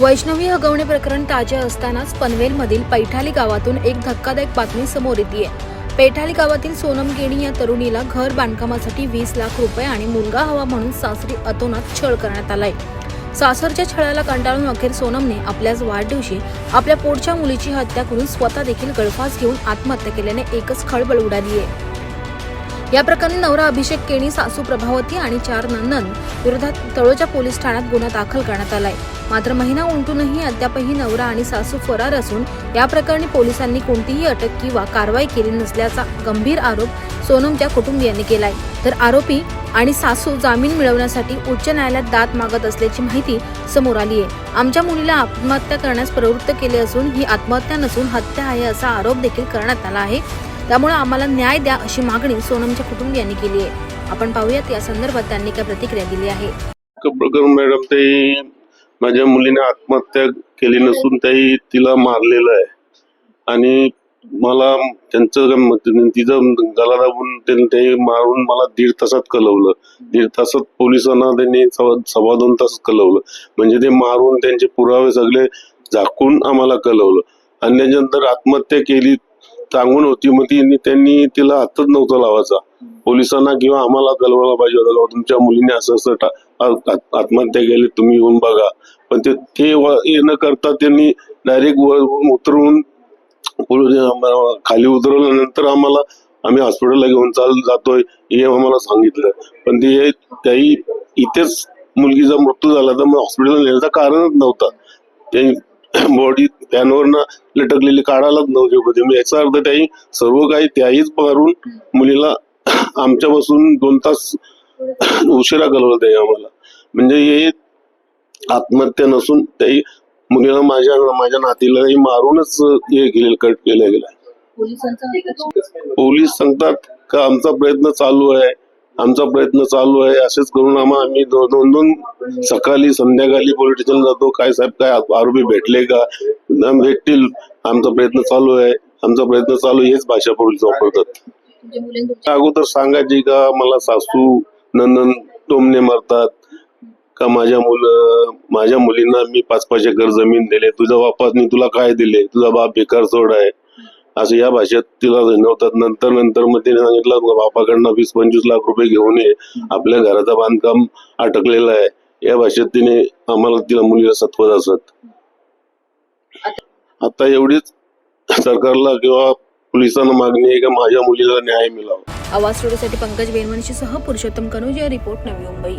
वैष्णवी हगवणे प्रकरण ताजे असतानाच पनवेलमधील पैठाली गावातून एक धक्कादायक बातमी समोर येते पैठाली गावातील सोनम गेणी या तरुणीला घर बांधकामासाठी वीस लाख रुपये आणि मुलगा हवा म्हणून सासरी अतोनात छळ करण्यात आलाय. सासरच्या छळाला कंटाळून अखेर सोनमने आपल्याच वाढदिवशी आपल्या पोटच्या मुलीची हत्या करून स्वतः देखील गळफास घेऊन आत्महत्या केल्याने एकच खळबळ उडाली आहे या प्रकरणी नवरा अभिषेक केणी सासू प्रभावती आणि चार नंदन विरोधात तळोजा पोलीस ठाण्यात गुन्हा दाखल करण्यात आलाय. मात्र महिना उलटूनही अद्यापही नवरा आणि सासू फरार असून या प्रकरणी पोलिसांनी कोणतीही अटक किंवा कारवाई केली नसल्याचा गंभीर आरोप सोनमच्या कुटुंबियांनी केलाय. तर आरोपी आणि सासू जामीन मिळवण्यासाठी उच्च न्यायालयात दाद मागत असल्याची माहिती समोर आली आहे आमच्या मुलीला आत्महत्या करण्यास प्रवृत्त केले असून ही आत्महत्या नसून हत्या आहे असा आरोप देखील करण्यात आला आहे. त्यामुळे आम्हाला न्याय द्या अशी मागणी सोनमच्या कुटुंबियांनी केली आहे. आपण पाहूयात या संदर्भात त्यांनी काय प्रतिक्रिया दिली आहे. मॅडम ते माझ्या मुलीने आत्महत्या केली नसून त्याही तिला मारलेलं आहे. आणि मला त्यांचं तिचं गला दाबून त्यांनी ते मारून मला दीड तासात कलवलं. दीड तासात पोलिसांना त्यांनी सव्वा सव्वा दोन तास कलवलं. म्हणजे ते मारून त्यांचे पुरावे सगळे झाकून आम्हाला कलवलं. आणि त्याच्यानंतर आत्महत्या केली सांगून होती मग ती त्यांनी तिला हातच नव्हता लावायचा. पोलिसांना किंवा आम्हाला कलवायला पाहिजे तुमच्या मुलीने असं असं आत्महत्या केली तुम्ही येऊन बघा. पण ते ते न करता त्यांनी डायरेक्ट उतरवून खाली उतरवल्यानंतर आम्हाला आम्ही हॉस्पिटलला घेऊन चाल जातोय हे आम्हाला सांगितलं. पण ते त्याही इथेच मुलगीचा मृत्यू झाला तर मग हॉस्पिटलला नेण्याचं कारणच नव्हता. ते बॉडी फॅनवरनं लटकलेली काढायलाच नव्हती होते. मग याचा अर्थ त्याही सर्व काही त्याहीच मारून मुलीला आमच्यापासून दोन तास उशिरा कलवलं त्याही आम्हाला. म्हणजे हे आत्महत्या नसून त्याही मुलीला माझ्या माझ्या नातीलाही मारूनच हे केलेलं कट केलं गेलं पोलीस सांगतात का आमचा प्रयत्न चालू आहे. आमचा प्रयत्न चालू आहे असेच करून आम्हा आम्ही दोन दोन सकाळी संध्याकाळी पोलीस स्टेशनला जातो. काय साहेब काय आरोपी भेटले का? भेटतील. आमचा प्रयत्न चालू आहे. आमचा प्रयत्न चालू हेच भाषा पोलीस वापरतात. अगोदर सांगायची का मला सासू नंदन टोमने मारतात. का माझ्या मुल माझ्या मुलींना मी पाच पाच एकर जमीन दिले. तुझ्या बापाने तुला काय दिले? तुझा बाप बेकार सोड आहे. असं या भाषेत तिला नव्हतात नंतर नंतर मग तिने सांगितलं बापाकडनं वीस पंचवीस लाख रुपये घेऊन ये. आपल्या घराचं बांधकाम अटकलेलं आहे. या भाषेत तिने आम्हाला तिला मुलीला सत्वत असत. आता एवढीच सरकारला किंवा पोलिसांना मागणी आहे का माझ्या मुलीला न्याय मिळावा? आवाज सोडीसाठी पंकज बेनवणशी सह पुरुषोत्तम कनुज रिपोर्ट नवी मुंबई.